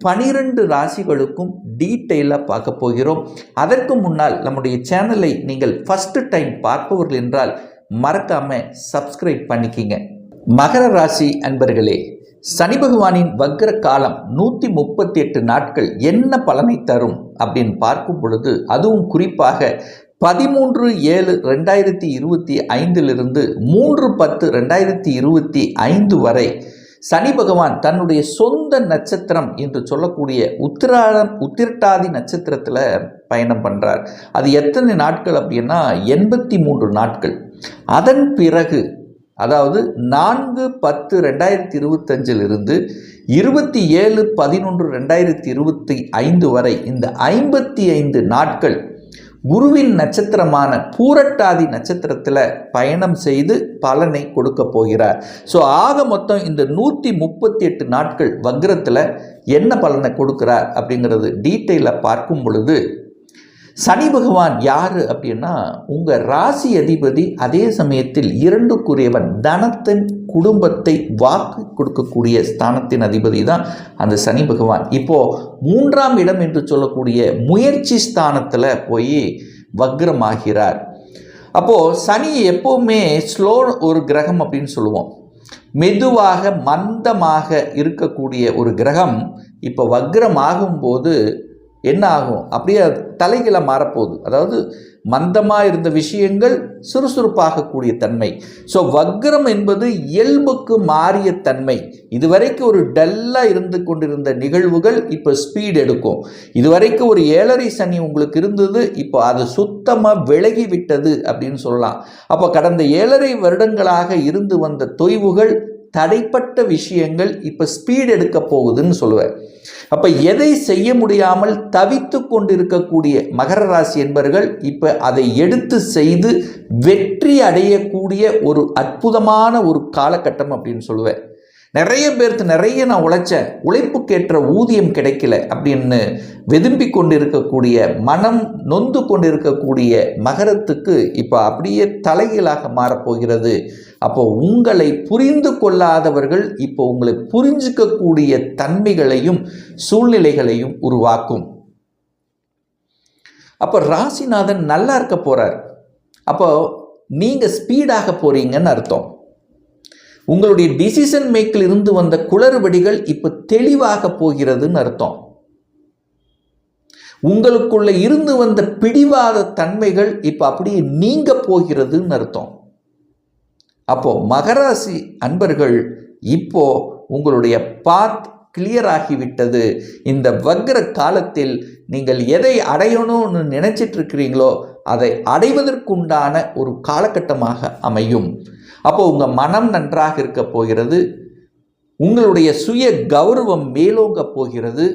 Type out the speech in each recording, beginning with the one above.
பனிரெண்டு ராசிகளுக்கும் டீட்டெயிலாக பார்க்க போகிறோம். அதற்கு முன்னால் நம்முடைய சேனலை நீங்கள் ஃபஸ்ட்டு டைம் பார்ப்பவர்கள் என்றால் மறக்காமல் சப்ஸ்கிரைப் பண்ணிக்கிங்க. மகர ராசி அன்பர்களே சனி பகவானின் வக்ர காலம் நூற்றி முப்பத்தி எட்டு நாட்கள் என்ன பலனை தரும் அப்படின்னு பார்க்கும் பொழுது அதுவும் குறிப்பாக பதிமூன்று ஏழு ரெண்டாயிரத்தி இருபத்தி ஐந்திலிருந்து மூன்று பத்து ரெண்டாயிரத்தி இருபத்தி ஐந்து வரை சனி பகவான் தன்னுடைய சொந்த நட்சத்திரம் என்று சொல்லக்கூடிய உத்திராடம் உத்திரட்டாதி நட்சத்திரத்தில் பயணம் பண்ணுறார் அது எத்தனை நாட்கள் அப்படின்னா எண்பத்தி மூன்று நாட்கள். அதன் பிறகு அதாவது நான்கு பத்து ரெண்டாயிரத்தி இருபத்தஞ்சிலிருந்து இருபத்தி ஏழு பதினொன்று ரெண்டாயிரத்தி இருபத்தி ஐந்து வரை இந்த ஐம்பத்தி ஐந்து நாட்கள் குருவின் நட்சத்திரமான பூரட்டாதி நட்சத்திரத்தில் பயணம் செய்து பலனை கொடுக்க போகிறார். ஸோ ஆக மொத்தம் இந்த நூற்றி முப்பத்தி எட்டு நாட்கள் வக்ரத்தில் என்ன பலனை கொடுக்குறார் அப்படிங்கிறது டீட்டெயிலில் பார்க்கும் பொழுது சனி பகவான் யார் அப்படின்னா உங்கள் ராசி அதிபதி அதே சமயத்தில் இரண்டுக்குரியவன் தனத்தின் குடும்பத்தை வாக்கு கொடுக்கக்கூடிய ஸ்தானத்தின் அதிபதி தான் அந்த சனி பகவான். இப்போது மூன்றாம் இடம் என்று சொல்லக்கூடிய முயற்சி ஸ்தானத்தில் போய் வக்ரமாகிறார். அப்போது சனி எப்போவுமே ஸ்லோ ஒரு கிரகம் அப்படின்னு சொல்லுவோம். மெதுவாக மந்தமாக இருக்கக்கூடிய ஒரு கிரகம். இப்போ வக்ரமாகும் போது என்ன ஆகும்? அப்படியே தலைகளை மாறப்போகுது. அதாவது மந்தமாக இருந்த விஷயங்கள் சுறுசுறுப்பாகக்கூடிய தன்மை. ஸோ வக்ரம் என்பது இயல்புக்கு மாறிய தன்மை. இதுவரைக்கும் ஒரு டல்லாக இருந்து கொண்டிருந்த நிகழ்வுகள் இப்போ ஸ்பீட் எடுக்கும். இதுவரைக்கும் ஒரு ஏழரை சனி உங்களுக்கு இருந்தது இப்போ அது சுத்தமாக விலகி விட்டது அப்படின்னு சொல்லலாம். அப்போ கடந்த ஏழரை வருடங்களாக இருந்து வந்த தொய்வுகள் தடைப்பட்ட விஷயங்கள் இப்போ ஸ்பீட் எடுக்க போகுதுன்னு சொல்லுவேன் அப்போ எதை செய்ய முடியாமல் தவித்து கொண்டிருக்கக்கூடிய மகர ராசி என்பவர்கள் இப்போ அதை எடுத்து செய்து வெற்றி அடையக்கூடிய ஒரு அற்புதமான ஒரு காலகட்டம் அப்படின்னு சொல்லுவேன் நிறைய பேர்த்து நிறைய நான் உழைச்சேன் உழைப்புக்கேற்ற ஊதியம் கிடைக்கல அப்படின்னு வெதும்பி கொண்டு இருக்கக்கூடிய மனம் நொந்து கொண்டிருக்கக்கூடிய மகரத்துக்கு இப்போ அப்படியே தலைகீழாக மாறப்போகிறது அப்போ உங்களை புரிந்து கொள்ளாதவர்கள் இப்போ உங்களை புரிஞ்சிக்கக்கூடிய தன்மைகளையும் சூழ்நிலைகளையும் உருவாக்கும். அப்போ ராசிநாதன் நல்லா இருக்க போகிறார் அப்போ நீங்கள் ஸ்பீடாக போகிறீங்கன்னு அர்த்தம். உங்களுடைய டிசிஷன் மேக்கில் இருந்து வந்த குளறுபடிகள் இப்போ தெளிவாக போகிறதுன்னு அர்த்தம். உங்களுக்குள்ள இருந்து வந்த பிடிவாத தன்மைகள் இப்போ அப்படியே நீங்க போகிறதுன்னு அர்த்தம். அப்போ மகராசி அன்பர்கள் இப்போ உங்களுடைய பாத் கிளியர் ஆகிவிட்டது. இந்த வக்ர காலத்தில் நீங்கள் எதை அடையணும்னு நினைச்சிட்டு இருக்கிறீங்களோ அதை அடைவதற்குண்டான ஒரு காலகட்டமாக அமையும். அப்போ உங்கள் மனம் நன்றாக இருக்க போகிறது. உங்களுடைய சுய கௌரவம் மேலோங்க போகிறது.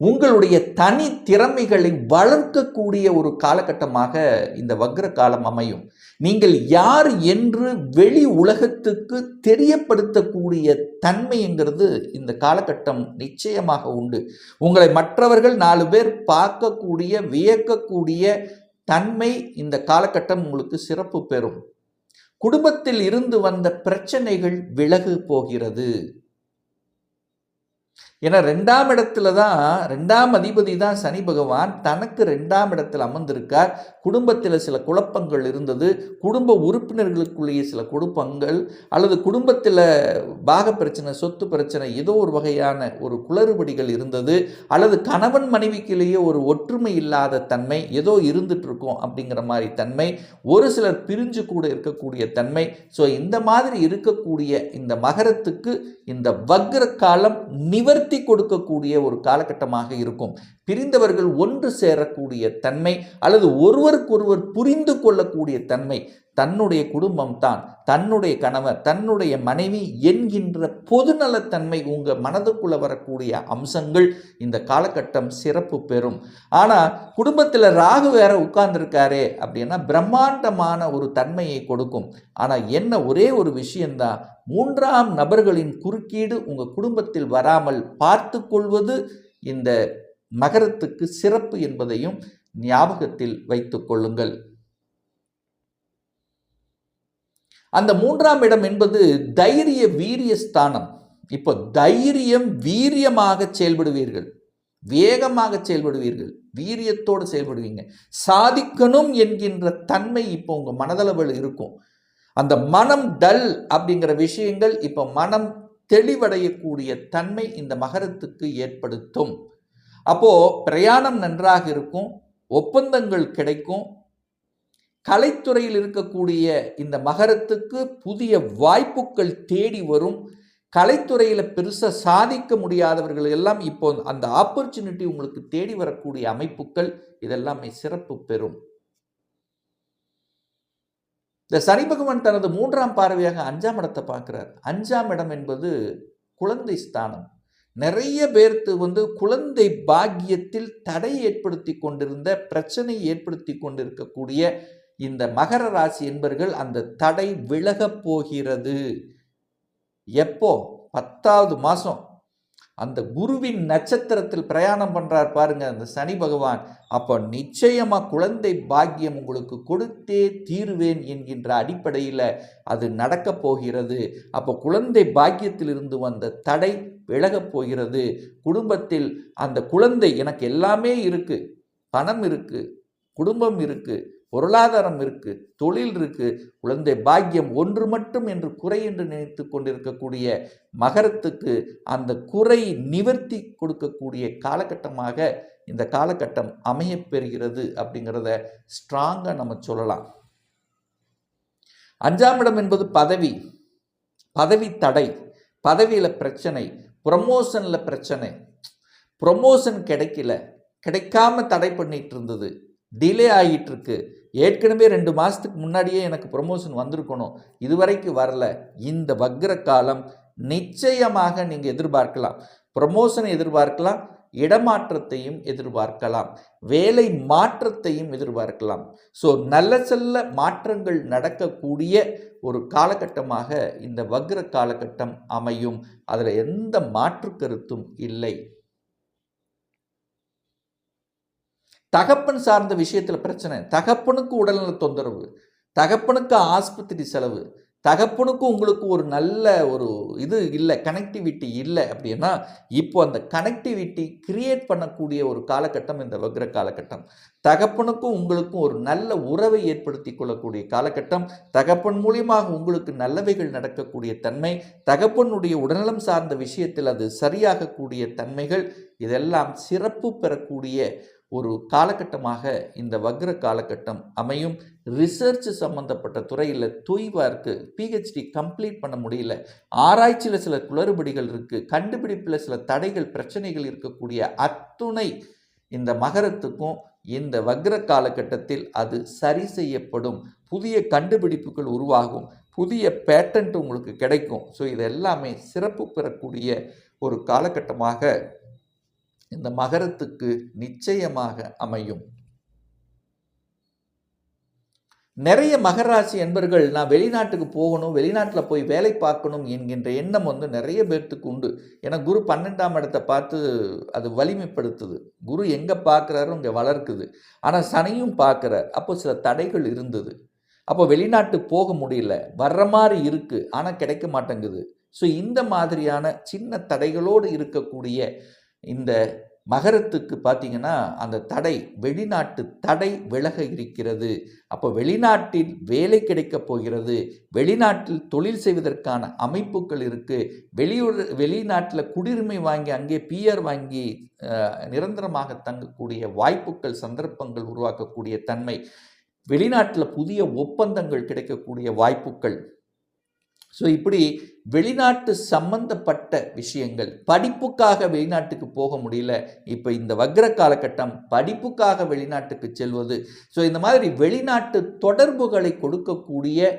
உங்களுடைய தனி திறமைகளை வளர்க்கக்கூடிய ஒரு காலகட்டமாக இந்த வக்ர காலம் அமையும். நீங்கள் யார் என்று வெளி உலகத்துக்கு தெரியப்படுத்தக்கூடிய தன்மைங்கிறது இந்த காலகட்டம் நிச்சயமாக உண்டு. உங்களை மற்றவர்கள் நாலு பேர் பார்க்கக்கூடிய வியக்கக்கூடிய தன்மை இந்த காலகட்டம் உங்களுக்கு சிறப்பு பெறும். குடும்பத்தில் இருந்து வந்த பிரச்சனைகள் விலகு போகிறது. ஏன்னா ரெண்டாம் இடத்துல தான் ரெண்டாம் அதிபதி தான் சனி பகவான். தனக்கு ரெண்டாம் இடத்தில் அமர்ந்திருக்கார். குடும்பத்தில் சில குழப்பங்கள் இருந்தது. குடும்ப உறுப்பினர்களுக்குள்ளேயே சில குழப்பங்கள் அல்லது குடும்பத்தில் பாக பிரச்சனை சொத்து பிரச்சனை ஏதோ ஒரு வகையான ஒரு குளறுபடிகள் இருந்தது. அல்லது கணவன் மனைவிக்கிலேயே ஒரு ஒற்றுமை இல்லாத தன்மை ஏதோ இருந்துட்டு இருக்கும் அப்படிங்கிற மாதிரி தன்மை. ஒரு சிலர் பிரிஞ்சு கூட இருக்கக்கூடிய தன்மை. ஸோ இந்த மாதிரி இருக்கக்கூடிய இந்த மகரத்துக்கு இந்த வக்ர காலம் நிவர் உயர்த்தி கொடுக்கக்கூடிய ஒரு காலகட்டமாக இருக்கும். பிரிந்தவர்கள் ஒன்று சேரக்கூடிய தன்மை அல்லது ஒருவருக்கொருவர் புரிந்து கொள்ளக்கூடிய தன்மை தன்னுடைய குடும்பம் தான் தன்னுடைய கணவர் தன்னுடைய மனைவி என்கின்ற பொதுநலத்தன்மை உங்கள் மனதுக்குள்ளே வரக்கூடிய அம்சங்கள் இந்த காலகட்டம் சிறப்பு பெறும். ஆனால் குடும்பத்தில் ராகு வேற உட்கார்ந்துருக்காரே அப்படின்னா பிரம்மாண்டமான ஒரு தன்மையை கொடுக்கும். ஆனால் என்ன ஒரே ஒரு விஷயந்தான் மூன்றாம் நபர்களின் குறுக்கீடு உங்கள் குடும்பத்தில் வராமல் பார்த்து கொள்வது இந்த மகரத்துக்கு சிறப்பு என்பதையும் ஞாபகத்தில் வைத்து கொள்ளுங்கள். அந்த மூன்றாம் இடம் என்பது தைரிய வீரிய ஸ்தானம். இப்போ தைரியம் வீரியமாக செயல்படுவீர்கள். வேகமாக செயல்படுவீர்கள். வீரியத்தோடு செயல்படுவீங்க. சாதிக்கணும் என்கின்ற தன்மை இப்போ உங்கள் மனதளவில் இருக்கும். அந்த மனம் டல் அப்படிங்கிற விஷயங்கள் இப்போ மனம் தெளிவடையக்கூடிய தன்மை இந்த மகரத்துக்கு ஏற்படுத்தும். அப்போது பிரயாணம் நன்றாக இருக்கும். ஒப்பந்தங்கள் கிடைக்கும். கலைத்துறையில் இருக்கக்கூடிய இந்த மகரத்துக்கு புதிய வாய்ப்புகள் தேடி வரும். கலைத்துறையில் பெருசாக சாதிக்க முடியாதவர்கள் எல்லாம் இப்போ அந்த ஆப்பர்ச்சுனிட்டி உங்களுக்கு தேடி வரக்கூடிய அமைப்புகள் இதெல்லாமே சிறப்பு பெறும். இந்த சனி பகவான் தனது மூன்றாம் பார்வையாக அஞ்சாம் இடத்தை பார்க்குறார். அஞ்சாம் இடம் என்பது குழந்தை ஸ்தானம். நிறைய பேர்த்து வந்து குழந்தை பாக்கியத்தில் தடை ஏற்படுத்தி கொண்டிருந்த பிரச்சனை ஏற்படுத்தி கொண்டிருக்கக்கூடிய இந்த மகர ராசி என்பர்கள் அந்த தடை விலகப் போகிறது. எப்போ? பத்தாவது மாதம் அந்த குருவின் நட்சத்திரத்தில் பிரயாணம் பண்ணுறார் பாருங்க அந்த சனி பகவான். அப்போ நிச்சயமாக குழந்தை பாக்கியம் உங்களுக்கு கொடுத்தே தீருவேன் என்கின்ற அடிப்படையில் அது நடக்கப் போகிறது. அப்போ குழந்தை பாக்கியத்திலிருந்து வந்த தடை விலகப் போகிறது. குடும்பத்தில் அந்த குழந்தை எனக்கு எல்லாமே இருக்குது பணம் இருக்குது குடும்பம் இருக்குது பொருளாதாரம் இருக்கு தொழில் இருக்கு குழந்தை பாக்கியம் ஒன்று மட்டும் என்று குறை என்று நினைத்து கொண்டிருக்கக்கூடிய மகரத்துக்கு அந்த குறை நிவர்த்தி கொடுக்கக்கூடிய காலகட்டமாக இந்த காலகட்டம் அமையப்பெறுகிறது அப்படிங்கிறத ஸ்ட்ராங்காக நம்ம சொல்லலாம். அஞ்சாம் இடம் என்பது பதவி பதவி தடை பதவியில் பிரச்சனை ப்ரமோஷனில் பிரச்சனை. ப்ரொமோஷன் கிடைக்கல கிடைக்காம தடை பண்ணிட்டு இருந்தது டிலே ஆகிட்டு இருக்கு. ஏற்கனவே ரெண்டு மாதத்துக்கு முன்னாடியே எனக்கு ப்ரொமோஷன் வந்திருக்கணும். இதுவரைக்கும் வரல. இந்த வக்ர காலம் நிச்சயமாக நீங்கள் எதிர்பார்க்கலாம். ப்ரொமோஷனை எதிர்பார்க்கலாம் இடமாற்றத்தையும் எதிர்பார்க்கலாம். வேலை மாற்றத்தையும் எதிர்பார்க்கலாம். ஸோ நல்ல செல்ல மாற்றங்கள் நடக்கக்கூடிய ஒரு காலகட்டமாக இந்த வக்ர காலகட்டம் அமையும். அதில் எந்த மாற்று கருத்தும் இல்லை. தகப்பன் சார்ந்த விஷயத்தில் பிரச்சனை. தகப்பனுக்கு உடல்நல தொந்தரவு. தகப்பனுக்கு ஆஸ்பத்திரி செலவு. தகப்பனுக்கு உங்களுக்கு ஒரு நல்ல ஒரு இது இல்லை கனெக்டிவிட்டி இல்லை அப்படின்னா இப்போ அந்த கனெக்டிவிட்டி கிரியேட் பண்ணக்கூடிய ஒரு காலகட்டம் இந்த வக்ர காலகட்டம். தகப்பனுக்கும் உங்களுக்கும் ஒரு நல்ல உறவை ஏற்படுத்தி கொள்ளக்கூடிய காலகட்டம். தகப்பன் மூலியமாக உங்களுக்கு நல்லவைகள் நடக்கக்கூடிய தன்மை. தகப்பனுடைய உடல்நலம் சார்ந்த விஷயத்தில் அது சரியாகக்கூடிய தன்மைகள். இதெல்லாம் சிறப்பு பெறக்கூடிய ஒரு காலகட்டமாக இந்த வக்ர காலகட்டம் அமையும். ரிசர்ச் சம்மந்தப்பட்ட துறையில் தூய்வார்க்கு இருக்குது பிஹெச்டி கம்ப்ளீட் பண்ண முடியல. ஆராய்ச்சியில் சில குளறுபடிகள் இருக்குது கண்டுபிடிப்பில் சில தடைகள் பிரச்சனைகள் இருக்கக்கூடிய அத்துணை இந்த மகரத்துக்கும் இந்த வக்ர காலகட்டத்தில் அது சரி செய்யப்படும். புதிய கண்டுபிடிப்புகள் உருவாகும். புதிய பேட்டன்ட் உங்களுக்கு கிடைக்கும். ஸோ இது எல்லாமே சிறப்பு பெறக்கூடிய ஒரு காலகட்டமாக இந்த மகரத்துக்கு நிச்சயமாக அமையும். நிறைய மகராசி என்பர்கள் நான் வெளிநாட்டுக்கு போகணும் வெளிநாட்டில் போய் வேலை பார்க்கணும் என்கின்ற எண்ணம் வந்து நிறைய பேர்த்துக்கு உண்டு. ஏன்னா குரு பன்னெண்டாம் இடத்தை பார்த்து அது வலிமைப்படுத்துது. குரு எங்கே பார்க்குறாரோ இங்கே வளர்க்குது. ஆனால் சனியும் பார்க்குறார். அப்போ சில தடைகள் இருந்தது. அப்போ வெளிநாட்டு போக முடியல. வர்ற மாதிரி இருக்குது ஆனால் கிடைக்க மாட்டேங்குது. ஸோ இந்த மாதிரியான சின்ன தடைகளோடு இருக்கக்கூடிய இந்த மகரத்துக்கு பார்த்தீங்கன்னா அந்த தடை வெளிநாட்டு தடை விலக இருக்கிறது. அப்போ வெளிநாட்டில் வேலை கிடைக்கப் போகிறது. வெளிநாட்டில் தொழில் செய்வதற்கான அமைப்புகள் இருக்குது வெளியூர் வெளிநாட்டில் குடியுரிமை வாங்கி அங்கே பிஆர் வாங்கி நிரந்தரமாக தங்கக்கூடிய வாய்ப்புகள் சந்தர்ப்பங்கள் உருவாக்கக்கூடிய தன்மை வெளிநாட்டில் புதிய ஒப்பந்தங்கள் கிடைக்கக்கூடிய வாய்ப்புகள். ஸோ இப்படி வெளிநாட்டு சம்பந்தப்பட்ட விஷயங்கள் படிப்புக்காக வெளிநாட்டுக்கு போக முடியல. இப்போ இந்த வக்ர காலகட்டம் படிப்புக்காக வெளிநாட்டுக்கு செல்வது. ஸோ இந்த மாதிரி வெளிநாட்டு தொடர்புகளை கொடுக்கக்கூடிய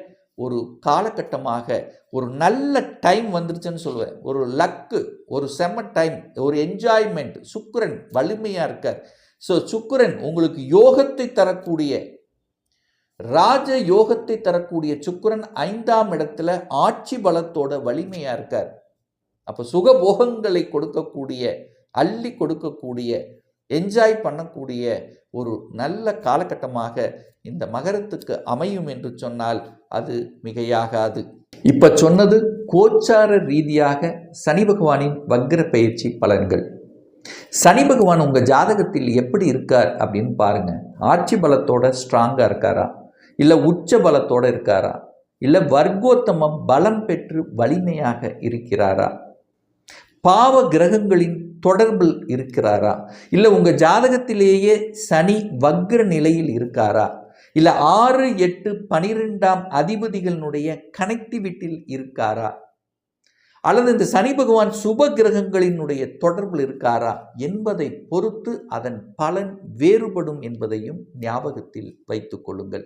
ஒரு காலகட்டமாக ஒரு நல்ல டைம் வந்துருச்சுன்னு சொல்லுவேன். ஒரு லக்கு ஒரு செம டைம் ஒரு என்ஜாய்மெண்ட் சுக்கரன் வலிமையாக இருக்கார். ஸோ சுக்கிரன் உங்களுக்கு யோகத்தை தரக்கூடிய ராஜ யோகத்தை தரக்கூடிய சுக்கரன் ஐந்தாம் இடத்துல ஆட்சி பலத்தோட வலிமையா இருக்கார். அப்போ சுகபோகங்களை கொடுக்கக்கூடிய அள்ளி கொடுக்கக்கூடிய என்ஜாய் பண்ணக்கூடிய ஒரு நல்ல காலகட்டமாக இந்த மகரத்துக்கு அமையும் என்று சொன்னால் அது மிகையாகாது. இப்ப சொன்னது கோச்சார ரீதியாக சனி பகவானின் வக்ர பயிற்சி பலன்கள். சனி பகவான் உங்க ஜாதகத்தில் எப்படி இருக்கார் அப்படின்னு பாருங்க. ஆட்சி பலத்தோட ஸ்ட்ராங்கா இருக்காரா? இல்லை உச்ச பலத்தோடு இருக்காரா? இல்லை வர்க்கோத்தமம் பலம் பெற்று வலிமையாக இருக்கிறாரா? பாவ கிரகங்களின் தொடர்பில் இருக்கிறாரா? இல்லை உங்கள் ஜாதகத்திலேயே சனி வக்ர நிலையில் இருக்காரா? இல்லை ஆறு எட்டு பனிரெண்டாம் அதிபதிகளினுடைய கனெக்டிவிட்டியில் இருக்காரா? அல்லது இந்த சனி பகவான் சுப கிரகங்களினுடைய தொடர்பில் இருக்காரா? என்பதை பொறுத்து அதன் பலன் வேறுபடும் என்பதையும் ஞாபகத்தில் வைத்துக் கொள்ளுங்கள்.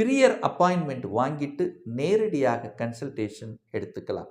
பிரியர் அப்பாயின்மெண்ட் வாங்கிட்டு நேரடியாக கன்சல்டேஷன் எடுத்துக்கலாம்.